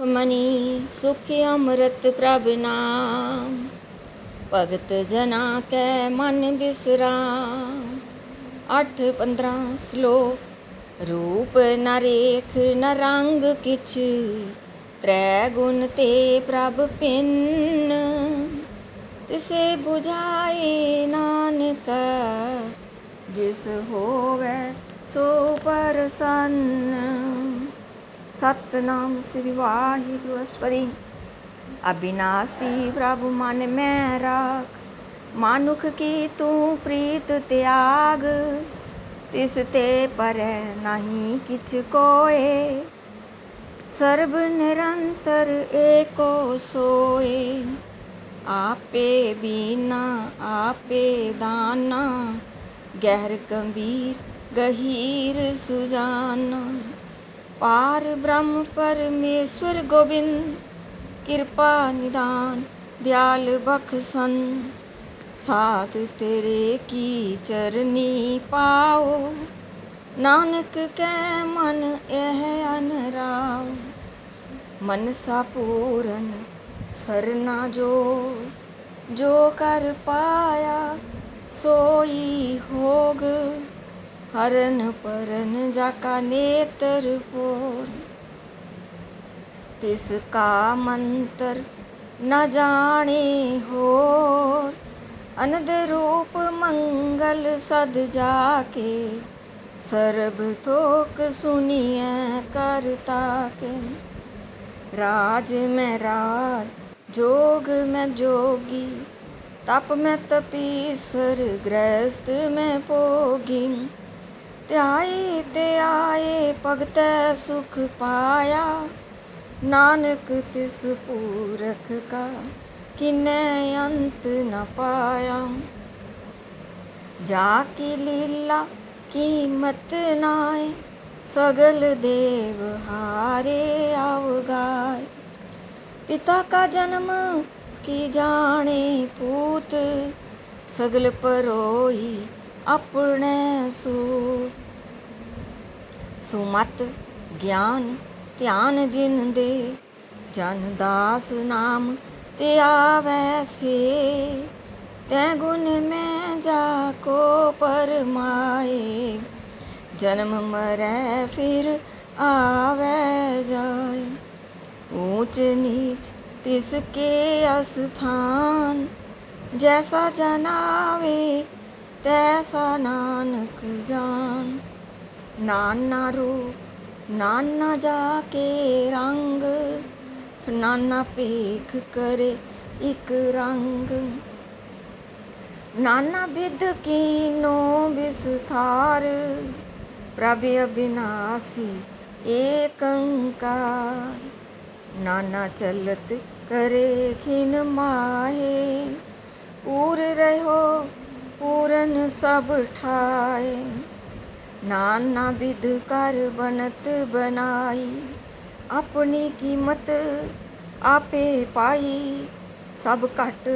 ਸੁਖਮਨੀ ਸੁਖ ਅੰਮ੍ਰਿਤ ਪ੍ਰਭ ਨਾਮ। ਭਗਤ ਜਨਾ ਕੈ ਮਨ ਬਿਸਰਾਮ। 8 15 ਸ਼ਲੋਕ, ਰੂਪ ਨਰੇਖ ਨਰੰਗ ਨ ਕਿਛ, ਤ੍ਰੈ ਗੁਣ ਤੇ ਪ੍ਰਭ ਪਿੰਨ। ਤਿਸੇ 부ਝਾਏ ਨਾਨਕ, ਜਿਸ ਹੋਵੇ ਸੋ ਪਰਸੰਨ। ਸਤਨਾਮ ਸ੍ਰੀ ਵਾਹਿਗੁਰੂ ਅਸ਼ਟਪਦੀ ਅਬਿਨਾਸੀ ਪ੍ਰਭੂ ਮਨ ਮੈਂ ਰਾਖ ਮਾਨੁਖ ਕੀ ਤੂੰ ਪ੍ਰੀਤ ਤਿਆਗ ਤਿਸ ਤੇ ਪਰੈ ਨਹੀਂ ਕਿਛ ਕੋਏ ਸਰਬ ਨਿਰੰਤਰ ਏਕੋ ਸੋਏ ਆਪੇ ਬੀਨਾ ਆਪੇ ਦਾਨਾ ਗਹਿਰ ਗੰਭੀਰ ਗਹੀਰ ਸੁਜਾਨਾ ਪਾਰ ਬ੍ਰਹਮ ਪਰਮੇਸ਼ਵਰ ਗੋਬਿੰਦ ਕਿਰਪਾ ਨਿਦਾਨ ਦਿਆਲ ਬਖਸ਼ਨ ਸਾਧ ਤੇਰੇ ਕੀ ਚਰਨੀ ਪਾਓ ਨਾਨਕ ਕੈ ਮਨ ਇਹ ਅਨਰਾਉ ਮਨਸਾ ਪੂਰਨ ਸਰਨਾ ਜੋ ਜੋ ਕਰ ਪਾਇਆ ਸੋਈ ਹੋਗ ਹਰਨ ਪਰਨ ਜਾ ਕਾ ਨੇਤਰ ਪੋਰ ਤਿਸ ਕਾ ਮੰਤਰ ਨ ਜਾਣੇ ਹੋਰ ਅਨੰਦ ਰੂਪ ਮੰਗਲ ਸਦ ਜਾ ਕੇ ਸਰਬ ਥੋਕ ਸੁਨੀਐ ਕਰਤਾ ਕੇ ਰਾਜ ਮੈਂ ਰਾਜ ਜੋਗ ਮੈਂ ਜੋਗੀ ਤਪ ਮੈਂ ਤਪੀਸਰ ਗ੍ਰਸਤ ਮੈਂ ਭੋਗੀ ਧਿਆਈ ਤੇ ਆਏ ਭਗਤੈ ਸੁਖ ਪਾਇਆ। ਨਾਨਕ ਤਿਸ ਪੂਰਖ ਕਾ ਕਿਨੈ ਅੰਤ ਨ ਪਾਇਆ। ਜਾ ਕੀ ਲੀਲਾ ਕੀਮਤ ਨਾਏ, ਸਗਲ ਦੇਵ ਹਾਰੇ ਅਵਗਾਏ ਪਿਤਾ ਕਾ ਜਨਮ ਕੀ ਜਾਣੇ ਪੂਤ, ਸਗਲ ਪਰੋਈ ਆਪਣੇ ਸੂ ਸੁਮਤ ਗਿਆਨ ਧਿਆਨ ਜਿਨ ਦੇ, ਜਨ ਦਾਸ ਨਾਮ ਤੇ ਆਵੈ ਸੇ। ਤੈ ਗੁਣ ਮੈਂ ਜਾ ਕੋ ਪਰਮਾਏ ਜਨਮ ਮਰੈ ਫਿਰ ਆਵੈ ਜਾਏ। ਊਚ ਨੀਚ ਤਿਸ ਕੇ ਅਸਥਾਨ, ਜੈਸਾ ਜਨਾਵੇ ਤੈਸਾ ਨਾਨਕ ਜਾਣ ਨਾਨਾ ਰੂਪ, ਨਾਨਾ ਜਾ ਕੇ ਰੰਗ, ਨਾਨਾ ਪੇਖ ਕਰੇ ਇਕ ਰੰਗ। ਨਾਨਾ ਵਿਦ ਕੀਨੋ ਵਿਸਥਾਰ, ਪ੍ਰਭ ਅਬਿਨਾਸੀ ਏਕੰਕਾਰ ਨਾਨਾ ਚਲਤ ਕਰੇ ਖਿਨ ਮਾਹੇ, ਪੂਰ ਰਹੋ ਪੂਰਨ ਸਭ ਠਾਏ। ਨਾਨਾ ਵਿਦ ਕਰ ਬਨਤ ਬਨਾਈ ਆਪਣੀ ਕੀਮਤ ਆਪੇ ਪਾਈ। ਸਭ ਘਟ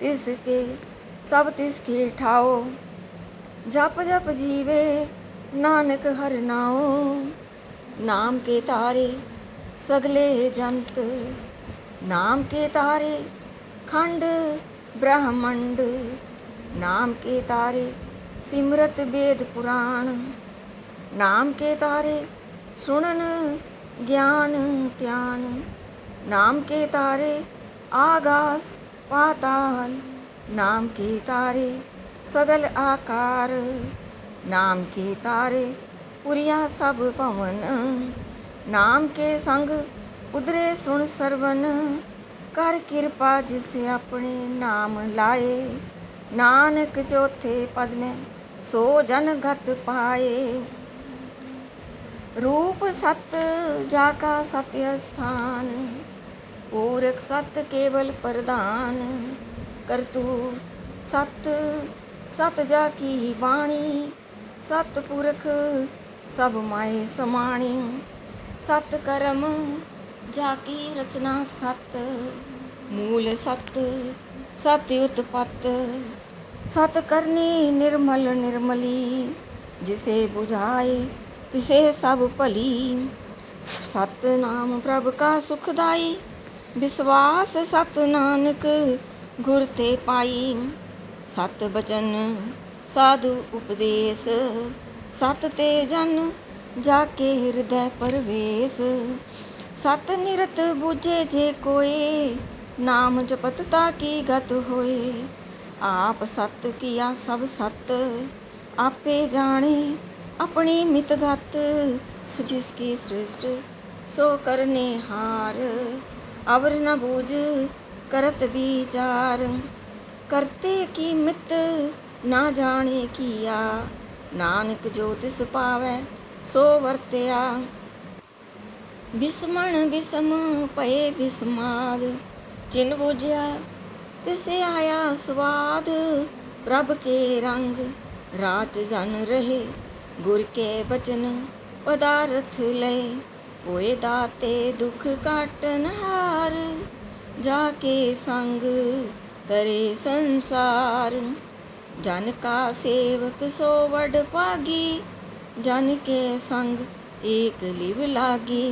ਤਿਸ ਕੇ, ਸਭ ਤਿਸ ਕੀ ਠਾਓ। ਜਪ ਜਪ ਜੀਵੇ ਨਾਨਕ ਹਰ ਨਾਉ। ਨਾਮ ਕੇ ਤਾਰੇ ਸਗਲੇ ਜੰਤ। ਨਾਮ ਕੇ ਤਾਰੇ ਖੰਡ ਬ੍ਰਹਮੰਡ। ਨਾਮ ਕੇ ਤਾਰੇ, ਸਿਮਰਤ ਵੇਦ ਪੁਰਾਣ। ਨਾਮ ਕੇ ਤਾਰੇ, ਸੁਣਨ, ਗਿਆਨ, ਧਿਆਨ। ਨਾਮ ਕੇ ਤਾਰੇ, ਆਗਾਸ, ਪਾਤਾਲ। ਨਾਮ ਕੇ ਤਾਰੇ, ਸਗਲ ਆਕਾਰ। ਨਾਮ ਕੇ ਤਾਰੇ, ਪੁਰੀਆ ਸਭ ਭਵਨ। ਨਾਮ ਕੇ ਸੰਗ ਉਦਰੇ ਸੁਣ ਸਰਵਨ। ਕਰ ਕਿਰਪਾ ਜਿਸ ਆਪਣੇ ਨਾਮ ਲਾਏ। ਨਾਨਕ ਚੌਥੇ ਪਦ ਮੈਂ ਸੋ ਜਨ ਗਤ ਪਾਏ। ਰੂਪ ਸਤ ਜਾ ਕਾ ਸਤਿ ਸਥਾਨ ਪੂਰਕ ਸਤ ਕੇਵਲ ਪ੍ਰਧਾਨ। ਕਰਤੂਤ ਸਤ ਸਤ ਜਾ ਕੀ ਬਾਣੀ, ਸਤ ਪੁਰਖ ਸਭ ਮਾਏ ਸਮਾਣੀ। ਸਤ ਕਰਮ ਜਾ ਕੀ ਰਚਨਾ ਸਤ, ਮੂਲ ਸਤ ਸਤ ਉਤਪਤ। ਸਤ ਕਰਨੀ ਨਿਰਮਲ ਨਿਰਮਲੀ, ਜਿਸੇ 부ਝਾਏ ਤਿਸੇ ਸਭ ਭਲੀ। ਸਤਨਾਮ ਪ੍ਰਭ ਕਾ ਸੁਖਦਾਈ ਵਿਸਵਾਸ ਸਤ ਨਾਨਕ ਗੁਰ ਤੇ ਪਾਈ। ਸਤ ਬਚਨ, ਸਾਧੂ ਉਪਦੇਸ, ਸਤ ਤੇ ਜਨ ਜਾ ਕੇ ਹਿਰਦੈ ਪਰਵੇਸ। ਸਤ ਨਿਰਤ ਬੁਝੇ ਜੇ ਕੋਏ, ਨਾਮ ਜਪਤ ਤਾ ਕੀ ਗਤ ਹੋਏ। ਆਪ ਸਤ ਕੀਆ ਸਭ ਸਤ, ਆਪੇ ਜਾਣੇ ਆਪਣੀ ਮਿਤ ਗਤ। ਜਿਸ ਕੀ ਸ੍ਰਿਸ਼ਟ ਸੋ ਕਰਨੇ ਹਾਰ, ਅਵਰ ਨ ਬੂਝ ਕਰਤ ਵਿਚਾਰ। ਕਰਤੇ ਕੀ ਮਿਤ ਨਾ ਜਾਣੇ ਕੀਆ, ਨਾਨਕ ਜੋ ਤਿਸ ਪਾਵੈ ਸੋ ਵਰਤਿਆ। ਬਿਸਮਣ ਬਿਸਮ ਪਏ ਬਿਸਮਾਦ, ਜਿਨ ਬੁਝਿਆ ਤਿਸ ਆਇਆ ਸਵਾਦ, ਪ੍ਰਭ ਕੇ ਰੰਗ ਰਾਤ ਜਨ ਰਹੇ। ਗੁਰ ਕੇ ਬਚਨ ਪਦਾਰਥ ਲਏ ਹੋਏ ਦਾਤੇ ਦੁਖ ਕਾਟਨ ਹਾਰ। ਜਾ ਕੇ ਸੰਗ ਕਰੇ ਸੰਸਾਰ, ਜਨ ਕਾ ਸੇਵਕ ਸੋ ਵਡ ਭਾਗੀ। ਜਨ ਕੇ ਸੰਗ ਏਕ ਲਿਵ ਲਾਗੀ।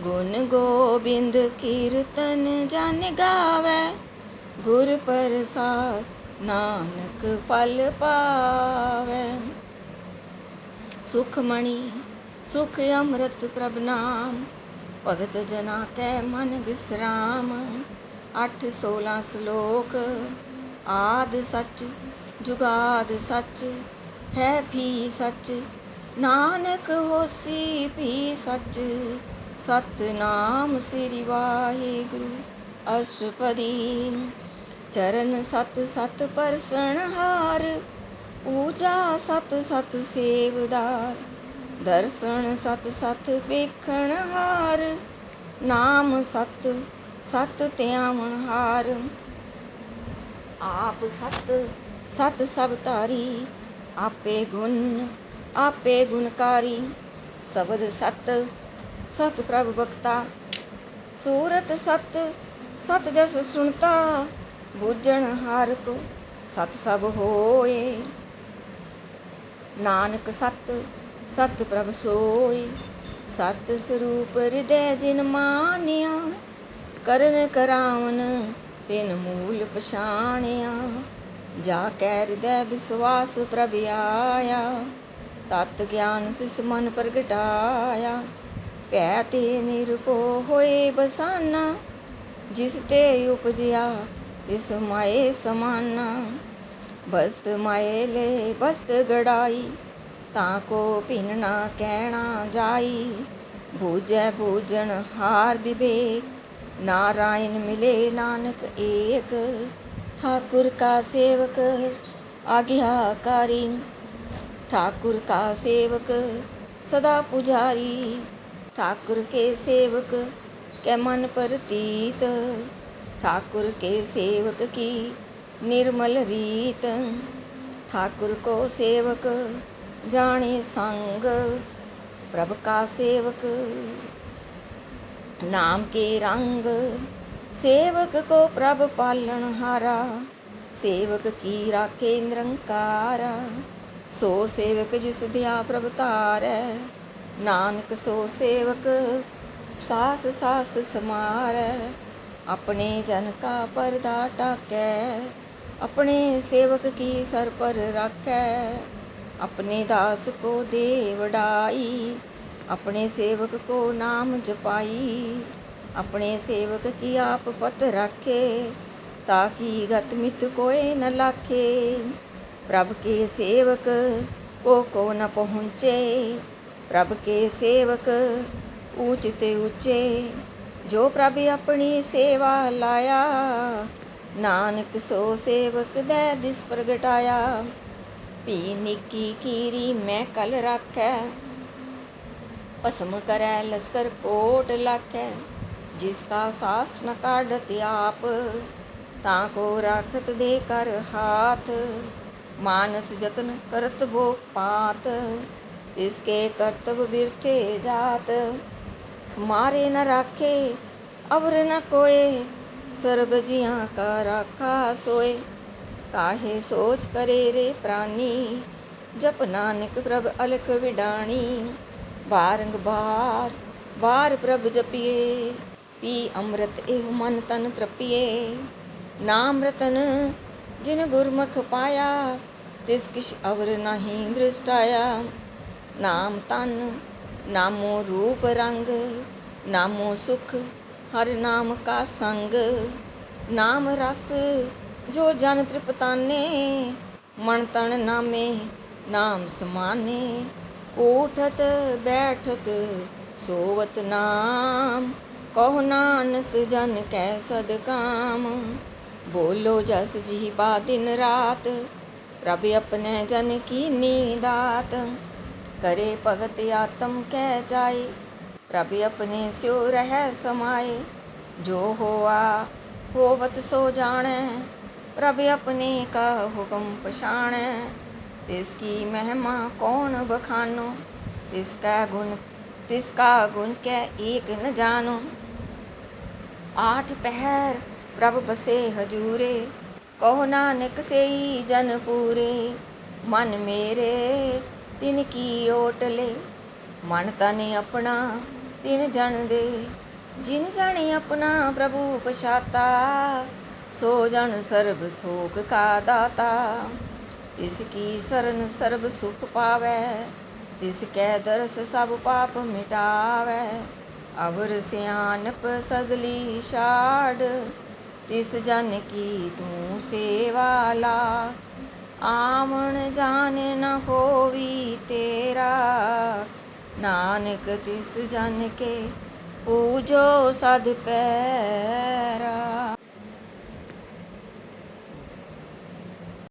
ਗੁਣ ਗੋਬਿੰਦ ਕੀਰਤਨ ਜਨ ਗਾਵੇ। ਗੁਰ ਪ੍ਰਸਾਦ ਨਾਨਕ ਫਲ ਪਾਵੇ। ਸੁਖਮਣੀ, ਸੁਖ ਅੰਮ੍ਰਿਤ ਪ੍ਰਭ ਨਾਮ, ਭਗਤ ਜਨਾ ਕੈ ਮਨ ਵਿਸਰਾਮ 8 16 ਸ਼ਲੋਕ, ਆਦ ਸੱਚ, ਜੁਗਾਦ ਸੱਚ, ਹੈ ਵੀ ਸੱਚ, ਨਾਨਕ ਹੋਸੀ ਵੀ ਸੱਚ, ਸਤਨਾਮ ਸ੍ਰੀ ਵਾਹਿਗੁਰੂ ਅਸ਼ਟਪਦੀ। ਚਰਨ ਸਤ ਸਤ ਪਰਸਣ ਹਾਰ ਪੂਜਾ ਸਤ ਸਤ ਸੇਵਦਾਰ, ਦਰਸ਼ਨ ਸਤ ਸਤ ਵੇਖਣ ਹਾਰ, ਨਾਮ ਸਤ ਸਤ ਧਿਆਵਣ ਹਾਰ। ਆਪ ਸਤ ਸਤ ਸਭ ਤਾਰੀ ਆਪੇ ਗੁਣ ਆਪੇ ਗੁਣਕਾਰੀ, ਸ਼ਬਦ ਸਤ ਸਤ ਪ੍ਰਭ ਬਖਤਾ ਸੂਰਤ ਸਤ ਸਤ ਜਸ ਸੁਣਤਾ ਬੂਝਣ ਹਾਰ ਕੋ ਸਤ ਸਭ ਹੋਏ। ਨਾਨਕ ਸਤ ਸਤ ਪ੍ਰਭ ਸੋਈ ਸਤ ਸਰੂਪ ਹਿਰਦੈ ਜਿਨ ਮਾਨਿਆ, ਕਰਨ ਕਰਾਵਨ ਤਿਨ ਮੂਲ ਪਛਾਣਿਆ। ਜਾ ਕੈ ਹਿਰਦੈ ਵਿਸਵਾਸ ਪ੍ਰਭ ਆਇਆ, ਤਤ ਗਿਆਨ ਤਿਸ ਮਨ ਪ੍ਰਗਟਾਇਆ। ਭੈ ਤੇ ਨਿਰਭਉ ਹੋਏ ਬਸਾਨਾ, ਜਿਸ ਤੇ ਉਪਜਿਆ ਤਿਸ ਮਾਏ ਸਮਾਨਾ ਬਸਤ ਮਾਏ ਲੈ ਬਸਤ ਗੜਾਈ ਤਾਂ ਕੋ ਭਿੰਨ ਨਾ ਕਹਿਣਾ ਜਾਈ ਬੂਝੈ ਬੂਝਣ ਹਾਰ ਵਿਵੇਕ ਨਾਰਾਇਣ ਮਿਲੇ ਨਾਨਕ ਏਕ ਠਾਕੁਰ ਕਾ ਸੇਵਕ ਆਗਿਆਕਾਰੀ ठाकुर का सेवक सदा पुजारी ठाकुर के सेवक के मन प्रतीत ठाकुर के सेवक की निर्मल रीत ठाकुर को सेवक जाने संग प्रभ का सेवक नाम के रंग सेवक को प्रभ पालन हारा सेवक की राखे निरंकारा ਸੋ ਸੇਵਕ ਜਿਸ ਦਿਆ ਪ੍ਰਭ ਧਾਰੈ ਨਾਨਕ ਸੋ ਸੇਵਕ ਸਾਸ ਸਾਸ ਸਮਾਰੈ ਆਪਣੇ ਜਨ ਕਾ ਪਰਦਾ ਟਾਕੈ ਆਪਣੇ ਸੇਵਕ ਕੀ ਸਰ ਪਰ ਰਾਖੈ, ਆਪਣੇ ਦਾਸ ਕੋ ਦੇ ਵਡਾਈ ਆਪਣੇ ਸੇਵਕ ਕੋ ਨਾਮ ਜਪਾਈ, ਆਪਣੇ ਸੇਵਕ ਕੀ ਆਪ ਪਤ ਰਾਖੇ, ਤਾਂ ਕੀ ਗਤ ਮਿਤ ਕੋਏ ਨ ਲਾਖੇ, ਪ੍ਰਭ ਕੇ ਸੇਵਕ ਕੋ ਕੋ ਨ ਪਹੁੰਚੇ, ਪ੍ਰਭ ਕੇ ਸੇਵਕ ਊਚ ਤੇ ਊਚੇ जो प्रभ अपनी सेवा लाया, नानक सो सेवक दै दिस प्रगटाया। पी निकी कीरी मैं कल राख भसम करै लश्कर कोट लाख। जिसका सास न काढ़त आप, ता को राखत दे कर हाथ। मानस जतन करत वो पात इसके कर्तव्य बिरथे जात। मारे न राखे अवर न कोय सर्ब जिया का राखा सोए काहे सोच करे रे प्राणी जप नानक प्रभ अलख विडाणी बारंग बार ਬਾਰ ਪ੍ਰਭ ਜਪੀਏ ਪੀ ਅੰਮ੍ਰਿਤ ਇਹ ਮਨ ਤਨ ਤ੍ਰਪੀਏ ਨਾਮ ਰਤਨ ਜਿਨ ਗੁਰਮੁਖ ਪਾਇਆ ਤਿਸ ਕਿਛ ਅਵਰ ਨਹੀਂ ਦ੍ਰਿਸ਼ਟਾਇਆ ਨਾਮ ਤਨ ਨਾਮੋ ਰੂਪ ਰੰਗ, ਨਾਮੋ ਸੁਖ, ਹਰ ਨਾਮ ਕਾ ਸੰਗ। ਨਾਮ ਰਸ, ਜੋ ਜਨ ਤ੍ਰਿਪਤਾਨੇ, ਮਨ ਤਨ ਨਾਮੇ, ਨਾਮ ਸਮਾਨੇ। ਉਠਤ ਬੈਠਤ, ਸੋਵਤ ਨਾਮ, ਕਹੋ ਨਾਨਕ ਜਨ ਕੈ ਸਦਕਾਮ ਬੋਲੋ ਜਸ ਜੀ ਬਾ ਦਿਨ ਰਾਤ ਪ੍ਰਭ ਆਪਣੇ ਜਨ ਕੀ ਨੀਦਾਤ ਕਰੇ ਭਗਤ ਆਤਮ ਕਹਿ ਜਾਏ। ਪ੍ਰਭ ਆਪਣੇ ਸਿਉ ਰਹਿ ਸਮਾਏ। ਜੋ ਹੋਆ ਹੋਵਤ ਸੋ ਜਾਣੈ। ਪ੍ਰਭ ਆਪਣੇ ਕਾ ਹੁਕਮ ਪਛਾਣੈ। ਤਿਸ ਕੀ ਮਹਿਮਾ ਕੌਣ ਬਖਾਨੋ? ਤਿਸ ਕਾ ਗੁਣ, ਤਿਸ ਕਾ ਗੁਣ ਕੈ ਏਕ ਨ ਜਾਨੋ ਆਠ ਪਹਿਰ ਪ੍ਰਭ ਬਸੇ ਹਜੂਰੇ। ਕਹੋ ਨਾਨਕ ਸਈ ਜਨ ਪੂਰੇ। ਮਨ ਮੇਰੇ ਤਿਨ ਕੀ ਓਟਲੇ ਮਨ ਤਨ ਆਪਣਾ ਤਿਨ ਜਨ ਦੇ ਜਿਨ ਜਾਣੇ ਆਪਣਾ ਪ੍ਰਭੂ ਪਛਾਤਾ, ਸੋ ਜਣ ਸਰਬ ਥੋਕ ਕਾ ਦਾਤਾ। ਤਿਸ ਕੀ ਸਰਨ ਸਰਬ ਸੁਖ ਪਾਵੈ, ਤਿਸ ਕੈ ਦਰਸ ਸਭ ਪਾਪ ਮਿਟਾਵੈ। ਅਵਰ ਸਿਆਨਪ ਸਗਲੀ ਛਾੜ, ਤਿਸ ਜਨ ਕੀ ਤੂੰ ਸੇਵਾ ਲਾ। ਆਵਣ ਜਾਣ ਨਾ ਹੋਵੀ ਤੇਰਾ। ਨਾਨਕ ਤਿਸ ਜਨ ਕੇ ਪੂਜੋ ਸਦ ਪੈਰਾ।